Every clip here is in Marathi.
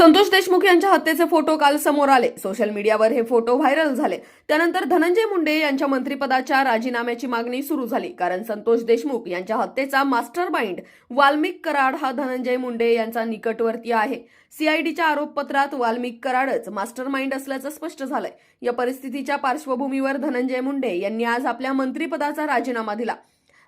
संतोष देशमुख यांच्या हत्येचे फोटो काल समोर आले. सोशल मीडियावर हे फोटो व्हायरल झाले. त्यानंतर धनंजय मुंडे यांच्या मंत्रिपदाच्या राजीनाम्याची मागणी सुरू झाली. कारण संतोष देशमुख यांच्या हत्येचा मास्टर माइंड वाल्मिक कराड हा धनंजय मुंडे यांचा निकटवर्ती आहे. सीआयडीच्या आरोपपत्रात वाल्मिक कराडच मास्टर माइंड असल्याचं स्पष्ट झालंय. या परिस्थितीच्या पार्श्वभूमीवर धनंजय मुंडे यांनी आज आपल्या मंत्रिपदाचा राजीनामा दिला.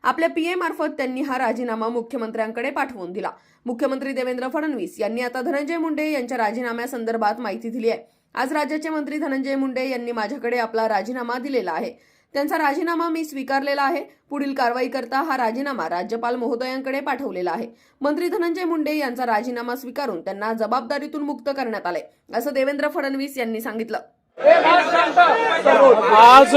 आपल्या पीएमार्फत त्यांनी हा राजीनामा मुख्यमंत्र्यांकडे पाठवून दिला. मुख्यमंत्री देवेंद्र फडणवीस यांनी आता धनंजय मुंडे यांच्या राजीनाम्यासंदर्भात माहिती दिली आहे. आज राज्याचे मंत्री धनंजय मुंडे यांनी माझ्याकडे आपला राजीनामा दिलेला आहे. त्यांचा राजीनामा मी स्वीकारलेला आहे. पुढील कारवाई करता हा राजीनामा राज्यपाल महोदयांकडे पाठवलेला आहे. मंत्री धनंजय मुंडे यांचा राजीनामा स्वीकारून त्यांना जबाबदारीतून मुक्त करण्यात आले असं देवेंद्र फडणवीस यांनी सांगितलं. आज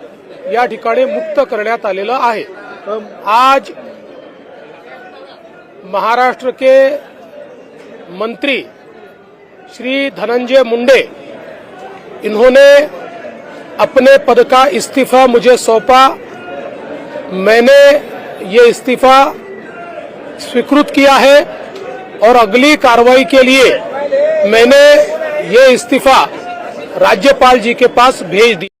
या मुक्त आलेलं आहे. आज महाराष्ट्र के मंत्री श्री धनंजय मुंडे, इन्होंने अपने पद का इस्तीफा मुझे सौंपा। मैंने ये इस्तीफा स्वीकृत किया है और अगली कार्रवाई के लिए मैंने ये इस्तीफा राज्यपाल जी के पास भेज दिया।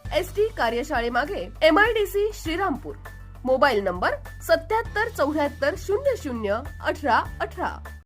S T कार्यशाळेमागे M I D C Shrirampur. Mobile number सत्याहत्तर चौऱ्याहत्तर शून्य शून्य अठरा अठरा.